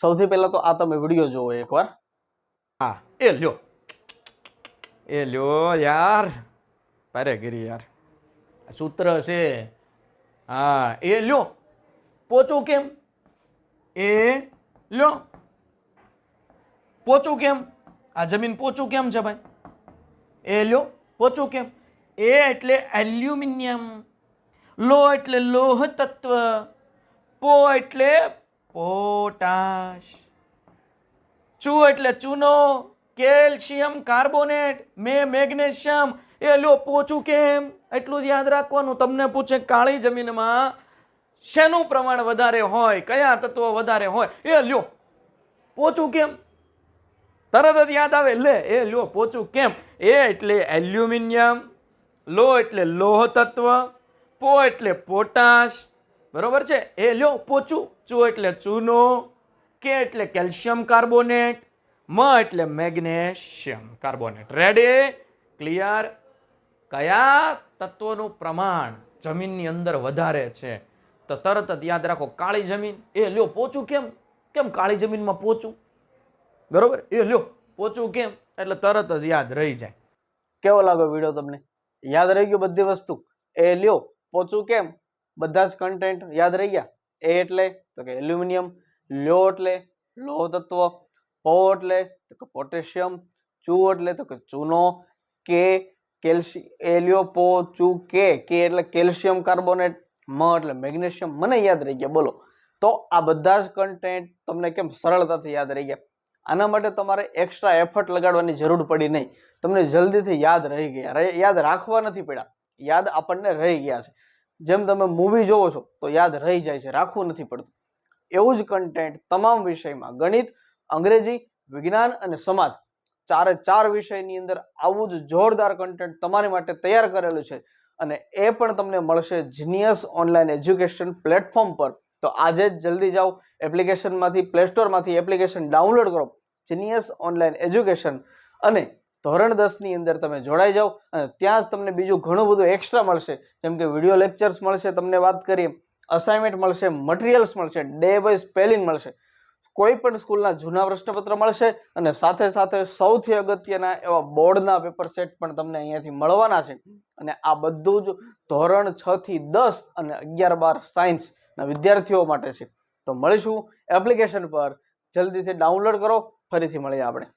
સૌથી પહેલા તો આ તમે વીડિયો જોવો એકવાર. હા, એ લ્યો. એ લ્યો યાર. પારે ગીરી યાર. સૂત્ર છે. હા, એ લ્યો. પોચું કેમ? એ લ્યો. પોચું કેમ? આ જમીન પોચું કેમ છે ભાઈ? એ લ્યો, પોચું કેમ? એ એટલે એલ્યુમિનિયમ લો એટલે લોહ તત્વ પો એટલે પોટાશ. ચૂ એટલે ચૂનો, કેલ્શિયમ, કાર્બોનેટ, મે મેગ્નેશિયમ. એ લો પોચું કેમ? એટલું જ યાદ રાખવાનું. તમને પૂછે કાળી જમીનમાં શેનું પ્રમાણ વધારે હોય? કયા તત્વો વધારે હોય? એ લ્યો. પોચું કેમ? તરત જ યાદ આવે. લે, એ લ્યો, પોચું કેમ? એ એટલે એલ્યુમિનિયમ, લો એટલે લોહ તત્વ, પો એટલે પોટાશ બરોબર છે? એ લ્યો, પોચું. ચૂ એટલે ચૂનો, કે એટલે કેલ્શિયમ કાર્બોનેટ, મ એટલે મેગ્નેશિયમ કાર્બોનેટ. રેડી ક્લિયર કયા તત્વોનું પ્રમાણ જમીનની અંદર વધારે છે? તો તરત જ યાદ રાખો, કાળી જમીન. એ લ્યો, પોચું કેમ? કેમ કાળી જમીનમાં પોચું? બરોબર? એ લ્યો, પોચું કેમ? એટલે તરત જ યાદ રહી જાય. કેવો લાગો વીડિયો તમને? યાદ રહી ગયો બધી વસ્તુ? એ લ્યો, પોચું કેમ? બધા જ કન્ટેન્ટ યાદ રહી ગયા. એ એટલે તો કે એલ્યુમિનિયમ લ્યો એટલે લોહ તત્વ, પો એટલે તો કે પોટેશિયમ ચૂ એટલે તો કે ચૂનો, કે કેલ્શિ, એ પો, ચૂ, કે કે એટલે કેલ્શિયમ કાર્બોનેટ, મ એટલે મેગ્નેશિયમ. મને યાદ રહી ગયા, બોલો. તો આ બધા જ કન્ટેન્ટ તમને કેમ સરળતાથી યાદ રહી ગયા? આના માટે તમારે એક્સ્ટ્રા એફર્ટ લગાડવાની જરૂર પડી નહીં. તમને જલ્દીથી યાદ રહી ગયા. યાદ રાખવા નથી પડ્યા. યાદ આપણને રહી ગયા છે. જેમ તમે મૂવી જોવો છો, તો યાદ રહી જાય છે, રાખવું નથી પડતું. એવું જ કન્ટેન્ટ તમામ વિષયમાં, ગણિત, અંગ્રેજી, વિજ્ઞાન અને સમાજ, ચારે ચાર વિષયની અંદર આવું જ જોરદાર કન્ટેન્ટ તમારી માટે તૈયાર કરેલું છે. અને એ પણ તમને મળશે જીનિયસ ઓનલાઈન એજ્યુકેશન પ્લેટફોર્મ પર. તો આજે જ જલ્દી જાઓ એપ્લિકેશનમાંથી પ્લે સ્ટોરમાંથી એપ્લિકેશન ડાઉનલોડ કરો જીનિયસ ઓનલાઈન એજ્યુકેશન અને ધોરણ દસની અંદર તમે જોડાઈ જાઓ અને ત્યાં જ તમને બીજું ઘણું બધું એક્સ્ટ્રા મળશે. જેમ કે વીડિયો લેક્ચર્સ મળશે તમને વાત કરીએ અસાઇનમેન્ટ મળશે મટીરિયલ્સ મળશે ડે બાય સ્પેલિંગ મળશે. કોઈ પણ સ્કૂલના જૂના પ્રશ્નપત્ર મળશે અને સાથે સાથે સૌથી અગત્યના એવા બોર્ડના પેપર સેટ પણ તમને અહીંયાથી મળવાના છે. અને આ બધું જ ધોરણ છ થી દસ અને અગિયાર બાર સાયન્સના વિદ્યાર્થીઓ માટે છે. તો મળીશું એપ્લિકેશન પર. જલ્દીથી ડાઉનલોડ કરો, ફરીથી મળીએ આપણે.